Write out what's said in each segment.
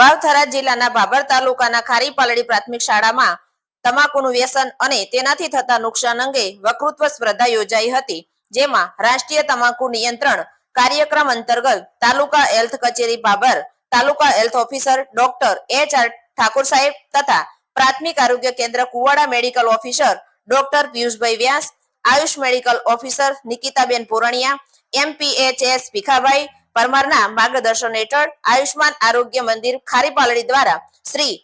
વાવથરા જિલ્લાના ભાભર તાલુકાના ખારીપાલડી પ્રાથમિક શાળામાં તમાકુનું વ્યસન અને તેનાથી થતા નુકસાન અંગે વકૃત્વ સ્પર્ધા યોજાઈ હતી, જેમાં રાષ્ટ્રીય તમાકુ નિયંત્રણ કાર્યક્રમ અંતર્ગત તાલુકા હેલ્થ કચેરી ભાભર તાલુકા health officer doctor H R Thakor સાહેબ તથા પ્રાથમિક આરોગ્ય કેન્દ્ર Kuvada medical officer doctor Piyushbhai Vyas, Ayush medical officer Nikitaben Puraniya MPHS Bhikhabhai પરમારના માર્ગદર્શન હેઠળ આયુષ્માન આરોગ્ય મંદિર ખારીપાલડી દ્વારા શ્રી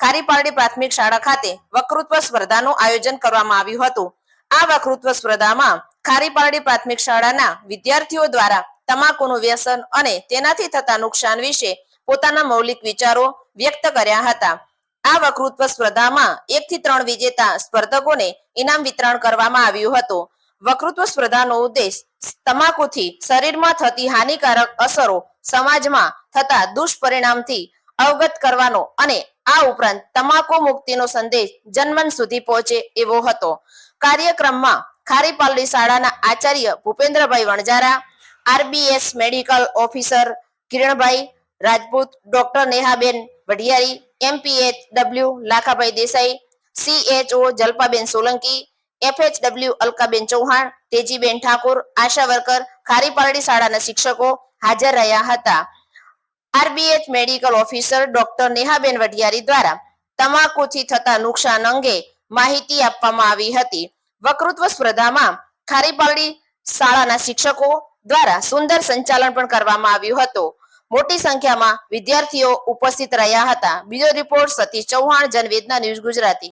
ખારીપાલડી પ્રાથમિક શાળા ખાતે વકૃત્વ સ્પર્ધાનું આયોજન કરવામાં આવ્યું હતું. આ વકૃત્વ સ્પર્ધામાં ખારીપાલડી પ્રાથમિક શાળાના વિદ્યાર્થીઓ દ્વારા તમાકુનું વ્યસન અને તેનાથી થતા નુકસાન વિશે પોતાના મૌલિક વિચારો વ્યક્ત કર્યા હતા. આ વકૃત્વ સ્પર્ધામાં એક થી ત્રણ વિજેતા સ્પર્ધકોને ઇનામ વિતરણ કરવામાં આવ્યું હતું. વક્તૃત્વ સ્પર્ધાનો ઉદ્દેશ તમાકુથી શરીરમાં થતી હાનિકારક અસરો સમાજમાં થતા દુષ્પરિણામથી અવગત કરવાનો અને આ ઉપરાંત તમાકુ મુક્તિનો સંદેશ જનમન સુધી પહોંચે એવો હતો. કાર્યક્રમમાં ખારીપાલડી શાળાના Acharya Bhupendrabhai Vanjara RBS medical officer Kiranbhai Rajput, doctor Nehaben Vadhiyari, MPH W Lakhabhai Desai, CHO Jalpaben Solanki FHW Alkaben Chauhan, Tejiben Thakor, Asha worker Kharipardi શાળાના શિક્ષકો હાજર રહ્યા હતા. RBH medical officer doctor Nehaben Vadhiyari દ્વારા તમાકુથી થતા નુકસાન અંગે માહિતી આપવામાં આવી હતી. વક્તૃત્વ સ્પર્ધામાં ખારીપારડી શાળાના શિક્ષકો દ્વારા સુંદર સંચાલન પણ કરવામાં આવ્યું હતું. મોટી સંખ્યામાં વિદ્યાર્થીઓ ઉપસ્થિત રહ્યા હતા. બીજો રિપોર્ટ સતીશ ચૌહાણ, જનવેદના ન્યૂઝ ગુજરાતી.